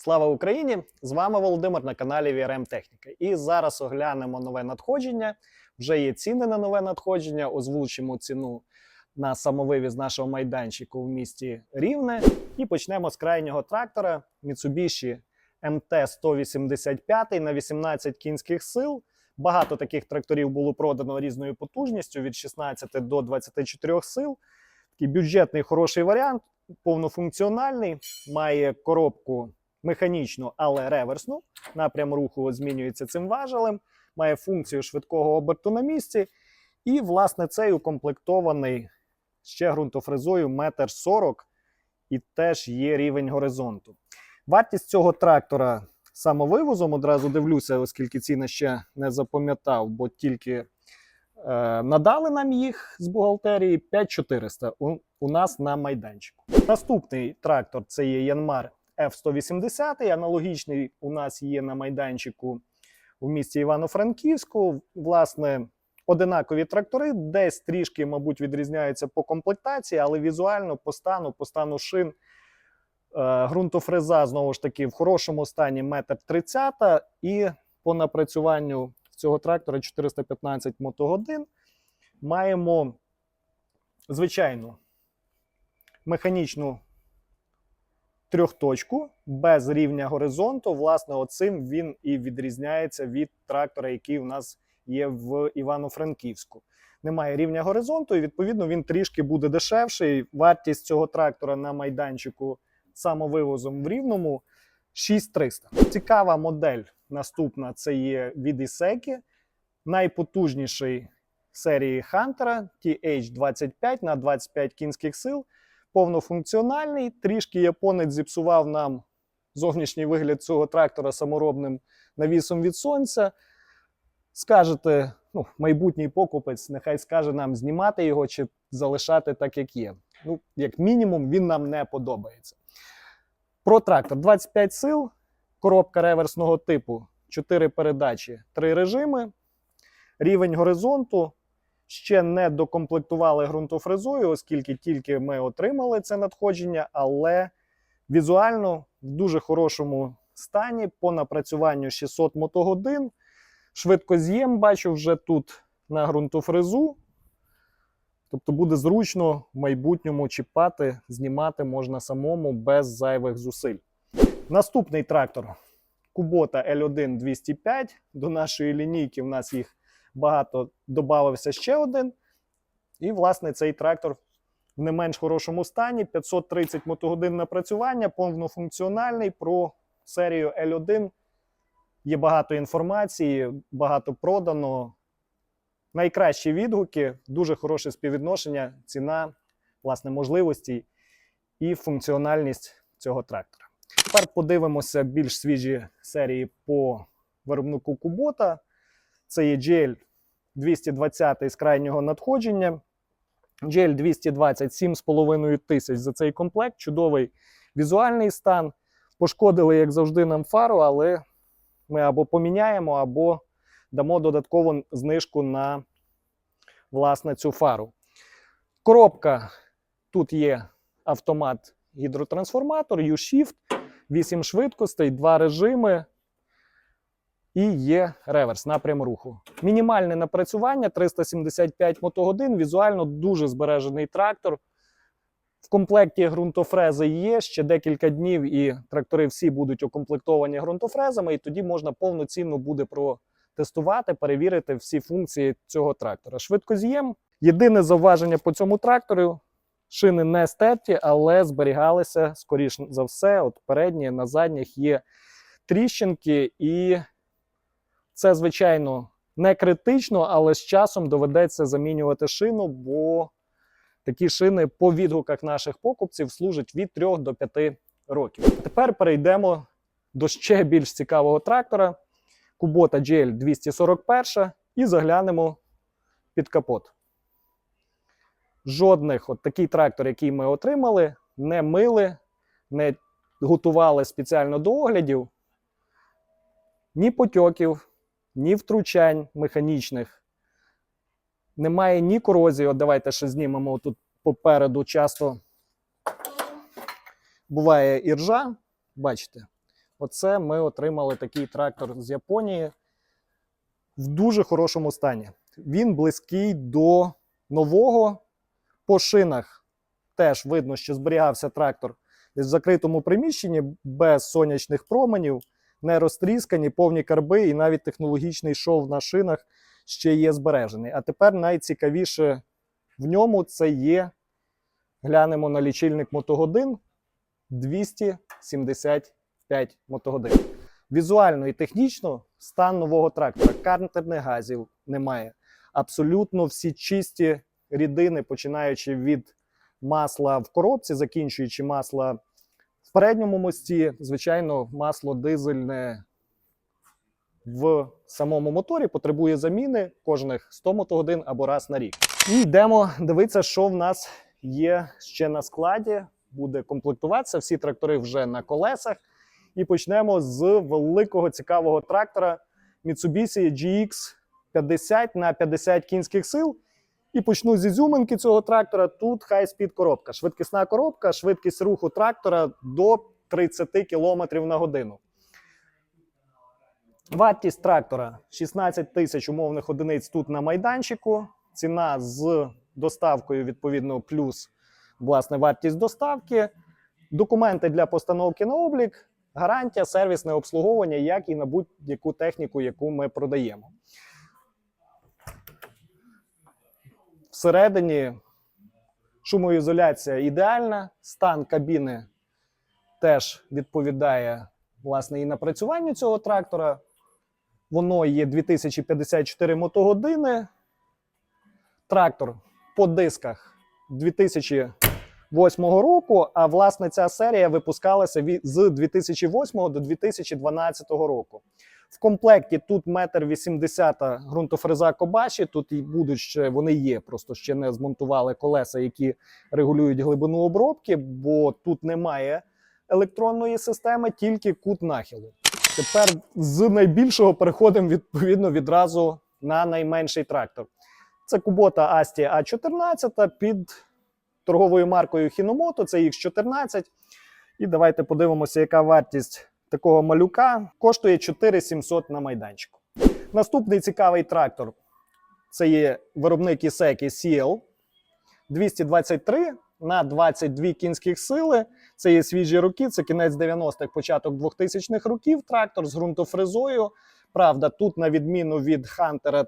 Слава Україні! З вами Володимир на каналі VRM Техніка. І зараз оглянемо нове надходження. Вже є ціни на нове надходження. Озвучимо ціну на самовивіз нашого майданчику в місті Рівне. І почнемо з крайнього трактора Mitsubishi MT-185 на 18 кінських сил. Багато таких тракторів було продано різною потужністю від 16 до 24 сил. Такий бюджетний хороший варіант, повнофункціональний, має коробку механічну, але реверсну. Напрям руху змінюється цим важелем, має функцію швидкого оберту на місці. І, власне, цей укомплектований ще ґрунтофрезою 1,40 м і теж є рівень горизонту. Вартість цього трактора самовивозом одразу дивлюся, оскільки ціни ще не запам'ятав, бо тільки е, надали нам їх з бухгалтерії 5400 у, у нас на майданчику. Наступний трактор це є Yanmar F180. Аналогічний у нас є на майданчику у місті Івано-Франківську. Власне, одинакові трактори, десь трішки, мабуть, відрізняються по комплектації, але візуально по стану, по стану шин. Е, Ґрунтофреза, знову ж таки, в хорошому стані 1,30 м і по напрацюванню цього трактора 415 мотогодин. Маємо звичайну механічну трьохточку без рівня горизонту. Власне, оцим він і відрізняється від трактора, який у нас є в Івано-Франківську. Немає рівня горизонту, і відповідно він трішки буде дешевший. Вартість цього трактора на майданчику самовивозом в рівному 6300. Цікава модель. Наступна це є від Ісекі, найпотужніший серії Хантера TH25 на 25 кінських сил. Повнофункціональний. Трішки японець зіпсував нам зовнішній вигляд цього трактора саморобним навісом від сонця. Скажете, ну, майбутній покупець, нехай скаже нам знімати його чи залишати так, як є. Ну, як мінімум, він нам не подобається. Про трактор 25 сил, коробка реверсного типу, 4 передачі, 3 режими. Рівень горизонту ще не докомплектували ґрунтофрезою, оскільки тільки ми отримали це надходження, але візуально в дуже хорошому стані по напрацюванню 600 мотогодин. Швидкоз'єм бачу вже тут на ґрунтофрезу. Тобто буде зручно в майбутньому чіпати, знімати можна самому без зайвих зусиль. Наступний трактор Kubota L1 205. До нашої лінійки в нас їх багато додався ще один. І, власне, цей трактор в не менш хорошому стані. 530 мотогодин напрацювання, повнофункціональний. Про серію L1 є багато інформації, багато продано. Найкращі відгуки, дуже хороше співвідношення, ціна, власне, можливості і функціональність цього трактора. Тепер подивимося більш свіжі серії по виробнику Кубота. Це є GL 220 з крайнього надходження. GL 220 7,5 тисяч за цей комплект. Чудовий візуальний стан. Пошкодили, як завжди, нам фару, але ми або поміняємо, або дамо додаткову знижку на власне цю фару. Коробка тут є автомат гідротрансформатор, U-Shift, 8 швидкостей, 2 режими. І є реверс напрям руху. Мінімальне напрацювання 375 мотогодин. Візуально дуже збережений трактор. В комплекті ґрунтофрези є ще декілька днів, і трактори всі будуть укомплектовані ґрунтофрезами, і тоді можна повноцінно буде протестувати, перевірити всі функції цього трактора. Швидкоз'єм. Єдине зауваження по цьому трактору: шини не стерті, але зберігалися, скоріш за все, от передні, на задніх є тріщинки, і це, звичайно, не критично, але з часом доведеться замінювати шину, бо такі шини по відгуках наших покупців служать від 3 до 5 років. Тепер перейдемо до ще більш цікавого трактора Kubota GL 241 і заглянемо під капот. Жодних от такий трактор, який ми отримали, не мили, не готували спеціально до оглядів. Ні потьоків, ні втручань механічних. Немає ні корозії. От давайте ще знімемо тут попереду. Часто буває іржа. Бачите, Оце ми отримали такий трактор з Японії в дуже хорошому стані. Він близький до нового. По шинах теж видно, що зберігався трактор в закритому приміщенні без сонячних променів, не розтріскані, повні карби, і навіть технологічний шов на шинах ще є збережений. А тепер найцікавіше в ньому це є. Глянемо на лічильник мотогодин 275 мотогодин. Візуально і технічно стан нового трактора. Картерних газів немає. Абсолютно всі чисті рідини, починаючи від масла в коробці, закінчуючи масла в передньому мості. Звичайно, масло дизельне в самому моторі потребує заміни кожних 100 мотогодин або раз на рік. І йдемо дивитися, що в нас є ще на складі. Буде комплектуватися. Всі трактори вже на колесах. І почнемо з великого цікавого трактора Mitsubishi GX 50 на 50 кінських сил. І почну з ізюминки цього трактора. Тут хай-спід коробка. Швидкісна коробка, швидкість руху трактора до 30 км на годину. Вартість трактора 16 тисяч умовних одиниць тут на майданчику. Ціна з доставкою, відповідно, плюс власне вартість доставки. Документи для постановки на облік, гарантія, сервісне обслуговування, як і на будь-яку техніку, яку ми продаємо. Всередині шумоізоляція ідеальна, стан кабіни теж відповідає власне і напрацюванню цього трактора. Воно є 2054 мотогодини. Трактор по дисках 2008 року. А власне ця серія випускалася з 2008 до 2012 року. В комплекті тут метр 80 ґрунтофреза Кобаші. Тут і будуть ще вони є, просто ще не змонтували колеса, які регулюють глибину обробки, бо тут немає електронної системи, тільки кут нахилу. Тепер з найбільшого переходимо відповідно відразу на найменший трактор. Це Кубота Асті А14 під торговою маркою Хіномото, це X14. І давайте подивимося, яка вартість такого малюка коштує 4700 на майданчику. Наступний цікавий трактор це є виробник Ісеки CL 223 на 22 кінських сили. Це є свіжі роки, це кінець 90-х, початок 2000-х років. Трактор з ґрунтофрезою. Правда, тут, на відміну від Hunter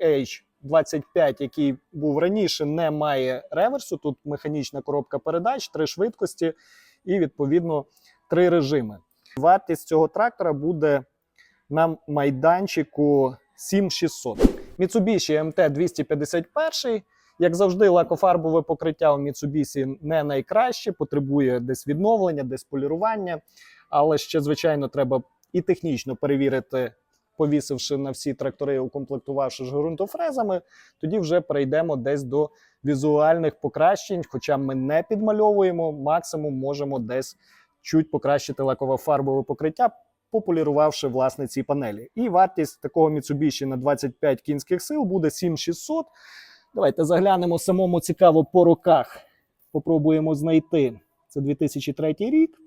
TH25, який був раніше, не має реверсу. Тут механічна коробка передач, три швидкості і відповідно три режими. Вартість цього трактора буде на майданчику 7600. Mitsubishi MT 251. Як завжди, лакофарбове покриття у Mitsubishi не найкраще, потребує десь відновлення, десь полірування. Але ще, звичайно, треба і технічно перевірити, повісивши на всі трактори, укомплектувавши ж ґрунтофрезами. Тоді вже перейдемо десь до візуальних покращень. Хоча ми не підмальовуємо, максимум можемо десь чуть покращити лаково-фарбове покриття, пополірувавши власне ці панелі. І вартість такого Mitsubishi на 25 кінських сил буде 7600. Давайте заглянемо самому цікаво по роках. Попробуємо знайти. Це 2003 рік.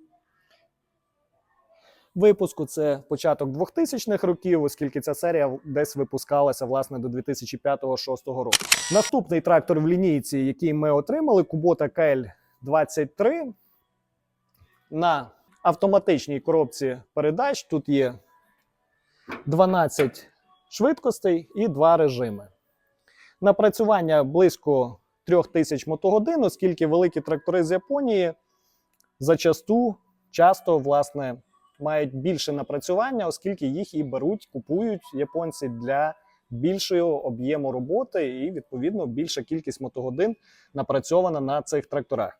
Випуску це початок 2000-х років, оскільки ця серія десь випускалася власне до 2005-2006 року. Наступний трактор в лінійці, який ми отримали, Kubota KL23 на автоматичній коробці передач. Тут є 12 швидкостей і два режими. Напрацювання близько 3000 мотогодин, оскільки великі трактори з Японії зачасту часто власне мають більше напрацювання, оскільки їх і беруть, купують японці для більшого об'єму роботи, і відповідно більша кількість мотогодин напрацьована на цих тракторах.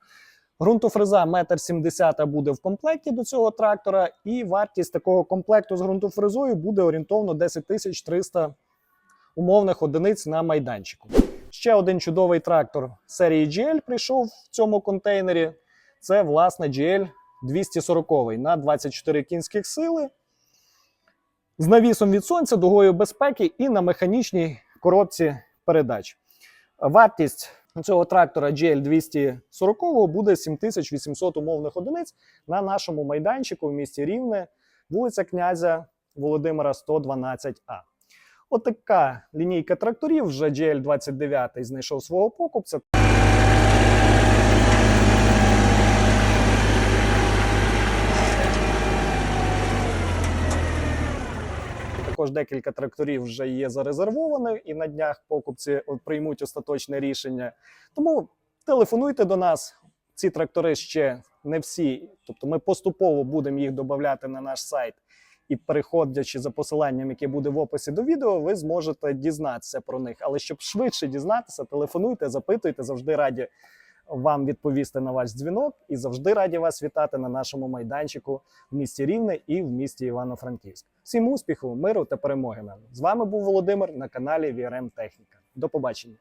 Ґрунтофреза 1,70 м буде в комплекті до цього трактора, і вартість такого комплекту з ґрунтофрезою буде орієнтовно 10 300 умовних одиниць на майданчику. Ще один чудовий трактор серії GL прийшов в цьому контейнері. Це власне GL 240 на 24 кінських сили. З навісом від сонця, дугою безпеки і на механічній коробці передач. Вартість цього трактора GL 240 буде 7800 умовних одиниць на нашому майданчику в місті Рівне. вулиця князя Володимира 112А. Отака лінійка тракторів. Вже GL29 знайшов свого покупця. Також декілька тракторів вже є зарезервовані, і на днях покупці приймуть остаточне рішення. Тому телефонуйте до нас. Ці трактори ще не всі. Тобто ми поступово будемо їх додати на наш сайт. І переходячи за посиланням, яке буде в описі до відео, ви зможете дізнатися про них. Але щоб швидше дізнатися, телефонуйте, запитуйте, завжди раді вам відповісти на ваш дзвінок і завжди раді вас вітати на нашому майданчику в місті Рівне і в місті Івано-Франківськ. Всім успіху, миру та перемоги нам! З вами був Володимир на каналі VRM Техніка. До побачення.